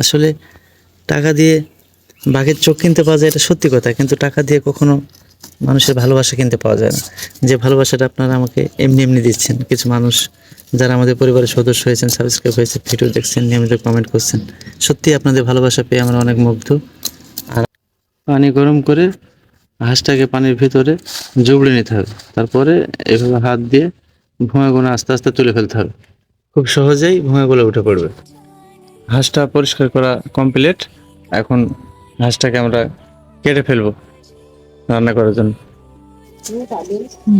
আসলে টাকা দিয়ে বাঘের চোখ কিনতে পাওয়া যায় এটা সত্যি কথা, কিন্তু টাকা দিয়ে কখনো মানুষের ভালোবাসা কিনতে পাওয়া যায় না। যে ভালোবাসাটা আপনারা আমাকে এমনি এমনি দিচ্ছেন, কিছু মানুষ যারা আমাদের পরিবারের সদস্য হয়েছেন সাবস্ক্রাইব হয়েছে, ভিডিও দেখছেন, নিয়মিত কমেন্ট করছেন সত্যি আপনাদের ভালোবাসা পেয়ে আমরা অনেক মুগ্ধ। আর পানি গরম করে হাঁসটাকে পানির ভিতরে জুবড়ে নিতে হবে, তারপরে এভাবে হাত দিয়ে ভুঁয়াগুলো আস্তে আস্তে তুলে ফেলতে হবে। খুব সহজেই ভুঁয়াগুলো উঠে পড়বে। হাঁসটা পরিষ্কার করা কমপ্লিট এখন হাঁসটাকে আমরা কেটে ফেলব রান্না করার জন্য।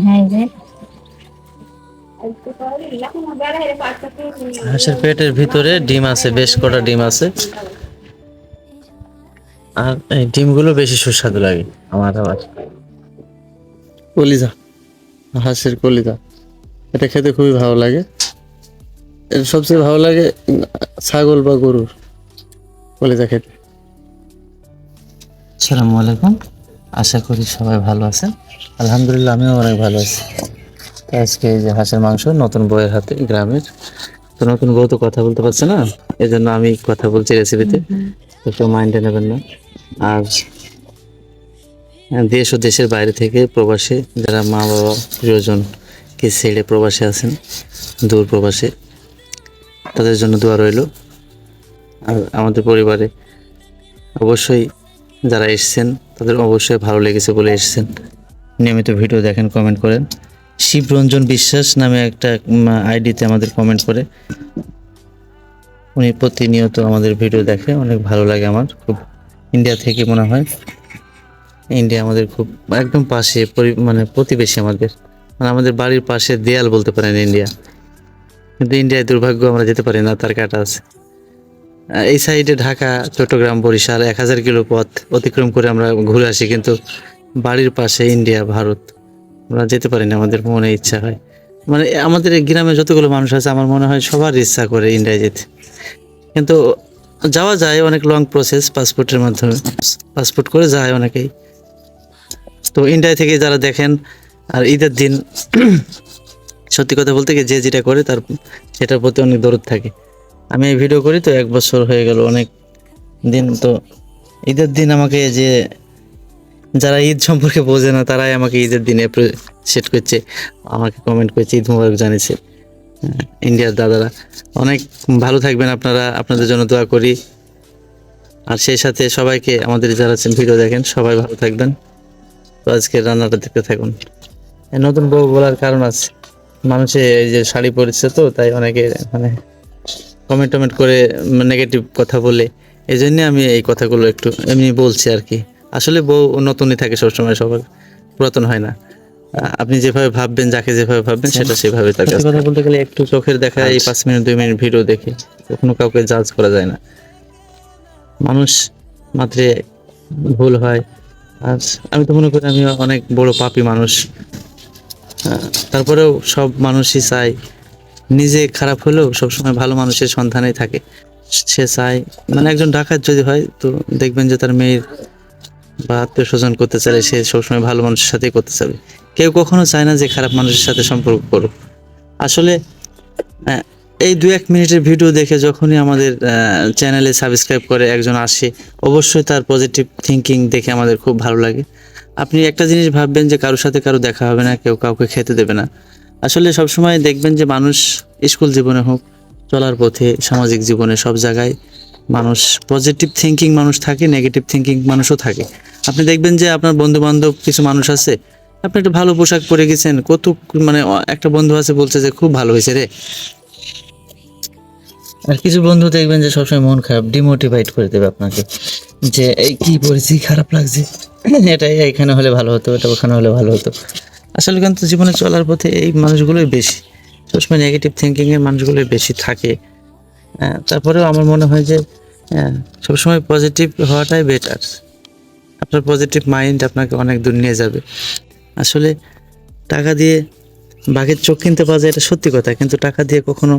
হ্যাঁ। হাঁসের পেটের ভিতরে ডিম আছে বেশ কটা ডিম আছে। আর এই ডিমগুলো বেশি সুস্বাদু লাগে আমার আবার। কলিজা হাঁসের কলিজা। এটা খেতে খুবই ভালো লাগে। সবচেয়ে ভালো লাগে ছাগল বা গরুর। কলিজা খেতে আসসালামু আলাইকুম। আশা করি সবাই ভালো আছেন। আলহামদুলিল্লাহ, আমিও অনেক ভালো আছি। আজকে এই যে হাঁসের মাংস নতুন বইয়ের হাতে গ্রামের। তো নতুন বউ তো কথা বলতে পারছে না এই জন্য আমি কথা বলছি রেসিপিতে তো কেউ মাইন্ডে নেবেন না। আর দেশ ও দেশের বাইরে থেকে প্রবাসে, যারা মা বাবা প্রিয়জন, কে ছেড়ে প্রবাসে আছেন, দূর প্রবাসে তাদের জন্য দোয়া রইল। আর আমাদের পরিবারে অবশ্যই যারা এসছেন, তাদের অবশ্যই ভালো লেগেছে বলে এসছেন। নিয়মিত ভিডিও দেখেন কমেন্ট করেন। শিবরঞ্জন বিশ্বাস নামে একটা আইডিতে আমাদের কমেন্ট করে। উনি প্রতিনিয়ত আমাদের ভিডিও দেখে, অনেক ভালো লাগে আমার, খুব ইন্ডিয়া থেকে মনে হয়। ইন্ডিয়া আমাদের খুব, একদম পাশে মানে প্রতিবেশী আমাদের। মানে আমাদের বাড়ির পাশে দেয়াল বলতে পারেন ইন্ডিয়া কিন্তু ইন্ডিয়ায় দুর্ভাগ্য আমরা যেতে পারি না, তার কাটা আছে। এই সাইডে ঢাকা, চট্টগ্রাম, বরিশাল, এক হাজার কিলো পথ অতিক্রম করে আমরা ঘুরে আসি, কিন্তু বাড়ির পাশে ইন্ডিয়া, ভারত, আমরা যেতে পারি না, আমাদের মনে ইচ্ছা হয়। মানে আমাদের গ্রামে যতগুলো মানুষ আছে, আমার মনে হয় সবার ইচ্ছা করে ইন্ডিয়ায় যেতে। কিন্তু যাওয়া যায় অনেক লং প্রসেস পাসপোর্টের মাধ্যমে। পাসপোর্ট করে যায় অনেকেই। তো ইন্ডিয়া থেকে যারা দেখেন, আর ঈদের দিন সত্যি কথা বলতে গিয়ে যে যেটা করে তার সেটার প্রতি অনেক দরদ থাকে। আমি এই ভিডিও করি তো, এক বছর হয়ে গেল অনেক দিন তো। ঈদের দিন আমাকে যে যারা ঈদ সম্পর্কে বোঝে না, তারাই আমাকে ঈদের দিন সেট করছে, আমাকে কমেন্ট করছে, ঈদ মুবারক জানিয়েছে ইন্ডিয়ার দাদারা। অনেক ভালো থাকবেন আপনারা, আপনাদের জন্য দোয়া করি। আর সেই সাথে সবাইকে, আমাদের যারা ভিডিও দেখেন, সবাই ভালো থাকবেন। তো আজকের রান্নাটা দেখতে থাকুন। নতুন বউ বলার কারণ আছে। মানুষে এই যে শাড়ি পরেছে তো তাই অনেকে মানে কমেন্ট টমেন্ট করে নেগেটিভ কথা বলে। এই জন্যে আমি এই কথাগুলো একটু এমনি বলছি আর কি। আসলে বউ নতুনই থাকে সবসময় সবার পুরাতন হয় না। আপনি যেভাবে ভাববেন যাকে যেভাবে ভাববেন সেটা সেভাবে তার কথা বলতে গেলে একটু চোখের দেখা এই পাঁচ মিনিট দুই মিনিট ভিডিও দেখে কখনো কাউকে জাজ করা যায় না। মানুষ মাত্রে ভুল হয়। আর আমি তো মনে করি আমি অনেক বড় পাপি মানুষ। তারপরেও সব মানুষই চায়, নিজে খারাপ হলেও সবসময় ভালো মানুষের সন্ধানেই থাকে। সে চায় মানে একজন ডাকাত যদি হয়, তো দেখবেন যে তার মেয়ের বা আত্মীয় স্বজন করতে চাইলে সে সবসময় ভালো মানুষের সাথেই করতে চাবে। কেউ কখনো চায় না যে খারাপ মানুষের সাথে সম্পর্ক করুক। আসলে এই দু এক মিনিটের ভিডিও দেখে যখনই আমাদের চ্যানেলে সাবস্ক্রাইব করে একজন আসে, অবশ্যই তার পজিটিভ থিঙ্কিং দেখে আমাদের খুব ভালো লাগে। আপনি একটা জিনিস ভাববেন যে কারোর সাথে কারও দেখা হবে না, কেউ কাউকে খেতে দেবে না। আসলে সবসময় দেখবেন যে মানুষ স্কুল জীবনে হোক, চলার পথে, সামাজিক জীবনে, সব জায়গায় মানুষ পজিটিভ থিঙ্কিং মানুষ থাকে নেগেটিভ থিঙ্কিং মানুষও থাকে। আপনি দেখবেন যে আপনার বন্ধু বান্ধব কিছু মানুষ আছে, আপনি একটা ভালো পোশাক পরে গেছেন কত মানে একটা বন্ধু আছে বলছে যে, খুব ভালো হয়েছে রে। আর কিছু বন্ধু দেখবেন যে সবসময় মন খারাপ ডিমোটিভেট করে দেবে আপনাকে। যে, এই কি পড়েছি খারাপ লাগছে? এটা এখানে হলে ভালো হতো, এটা ওখানে হলে ভালো হতো। আসলে কিন্তু জীবনে চলার পথে এই মানুষগুলোই বেশি। সবসময় নেগেটিভ থিঙ্কিংয়ের মানুষগুলোই বেশি থাকে। তারপরেও আমার মনে হয় যে সবসময় পজিটিভ হওয়াটাই বেটার আপনার পজিটিভ মাইন্ড আপনাকে অনেক দূর নিয়ে যাবে। আসলে টাকা দিয়ে বাঘের চোখ কিনতে পাওয়া যায়, এটা সত্যি কথা। কিন্তু টাকা দিয়ে কখনো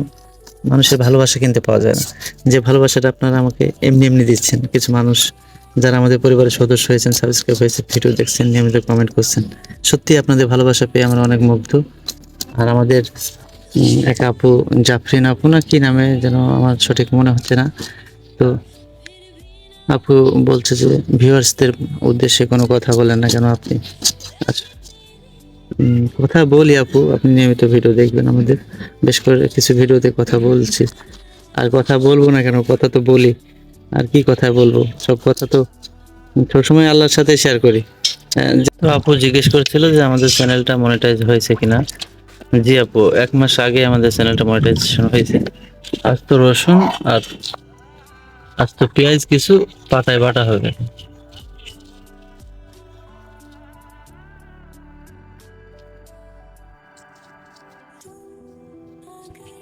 মানুষের ভালোবাসা কিনতে পাওয়া যায় না। যে ভালোবাসাটা আপনারা আমাকে এমনি এমনি দিচ্ছেন, কিছু মানুষ যারা আমাদের পরিবারের সদস্য হয়েছেন সাবস্ক্রাইব হয়েছে ভিডিও দেখছেন, নিয়মিত কমেন্ট করছেন সত্যি আপনাদের ভালোবাসা পেয়ে আমরা অনেক মুগ্ধ। আর আমাদের এক আপু জাফরিন আপু না কি নামে যেন আমার সঠিক মনে হচ্ছে না। তো আপু বলছে যে ভিউয়ার্সদের উদ্দেশ্যে কোনো কথা বলেন না কেন আপনি? আচ্ছা। কথা বলি আপু, আপনি নিয়মিত ভিডিও দেখবেন আমাদের। বেশ করে কিছু ভিডিওতে কথা বলছি। আর কথা বলব না কেন, কথা তো বলি। আর কি কথা বলব? সব কথা তো সবসময় আল্লাহর সাথে শেয়ার করি। তো আপু জিজ্ঞেস করছিল যে আমাদের চ্যানেলটা মনিটাইজ হয়েছে কিনা? জি আপু, এক মাস আগে আমাদের চ্যানেলটা মনিটাইজেশন হয়েছে। আস্ত রসুন আর আস্ত পেঁয়াজ কিছু পাতায় বাটা হবে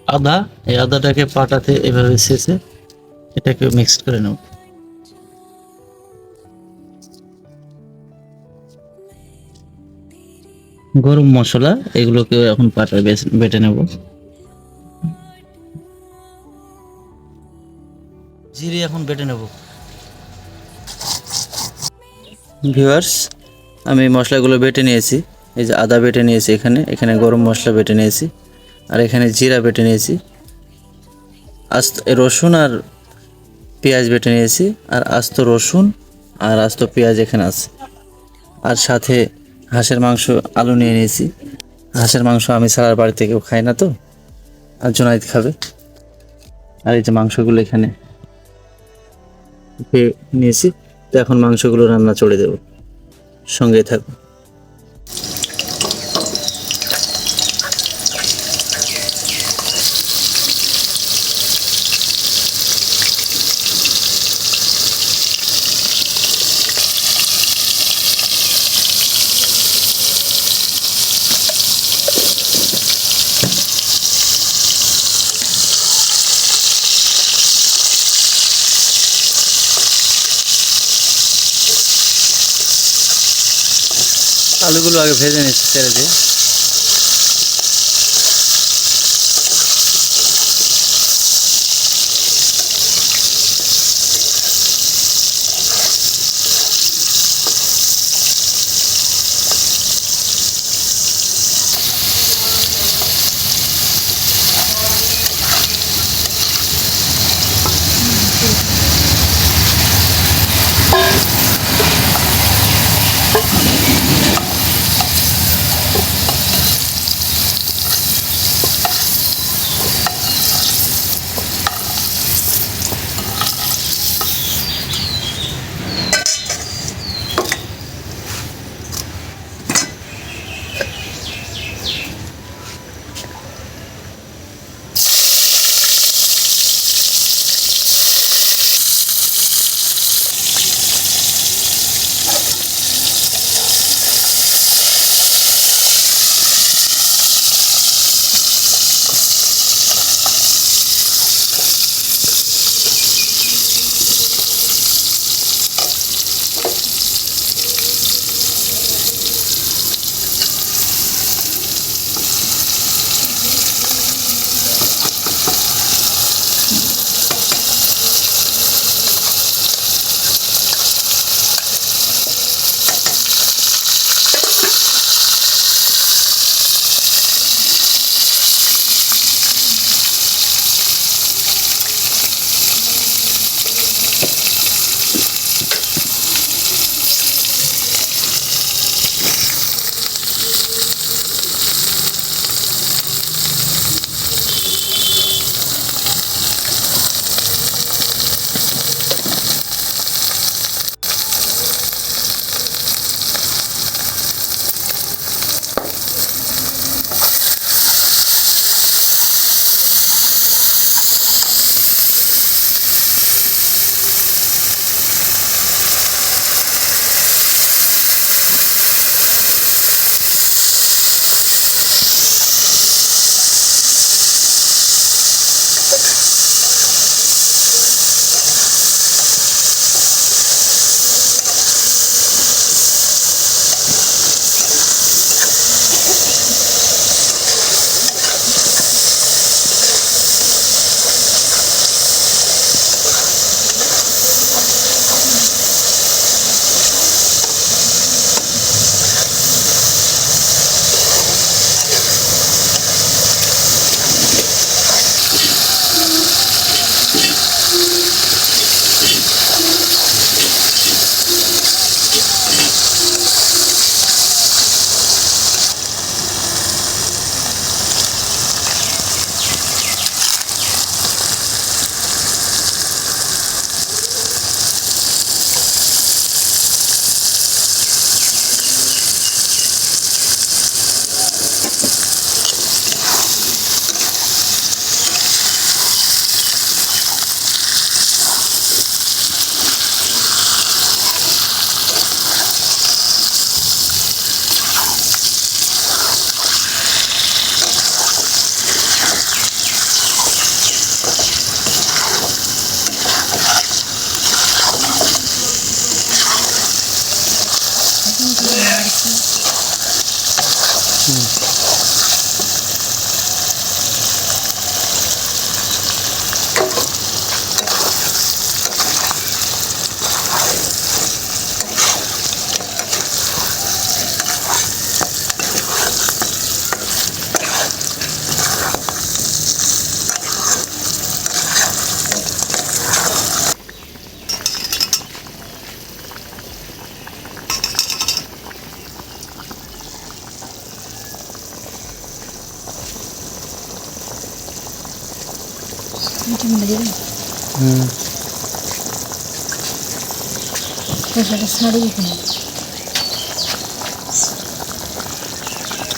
আদা, এই আদাটাকে পাটাতে এভাবে শেষে এটাকে মিক্স করে নেব। গরম মশলা, এগুলোকে এখন বেছ- বেটে নেব। জিরে এখন বেটে নেব। ভিউয়ার্স, আমি মশলাগুলো বেটে নিয়েছি। এই যে আদা বেটে নিয়েছি এখানে এখানে গরম মশলা বেটে নিয়েছি। আর এখানে জিরা বেটে নিয়েছি। আস্ত রসুন আর পেঁয়াজ বেটে নিয়েছি আর আস্ত রসুন আর আস্ত পেঁয়াজ এখানে আছে। আর সাথে হাঁসের মাংস আলু নিয়ে নিয়েছি। হাঁসের মাংস আমি ছাড়ার বাড়িতে কেউ খাই না তো, আর জোনাইদ খাবে। আর এই যে মাংসগুলো এখানে নিয়েছি। তো এখন মাংসগুলো রান্না চড়ে দেব। সঙ্গে থাকো। var pezenek istedi.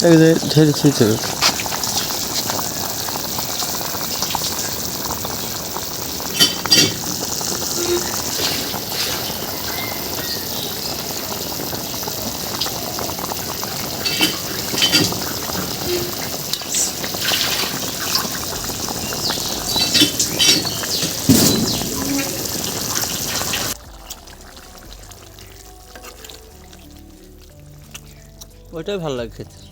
এই যে ঢেলেছি তো ওইটাই ভালো লাগে খেতে।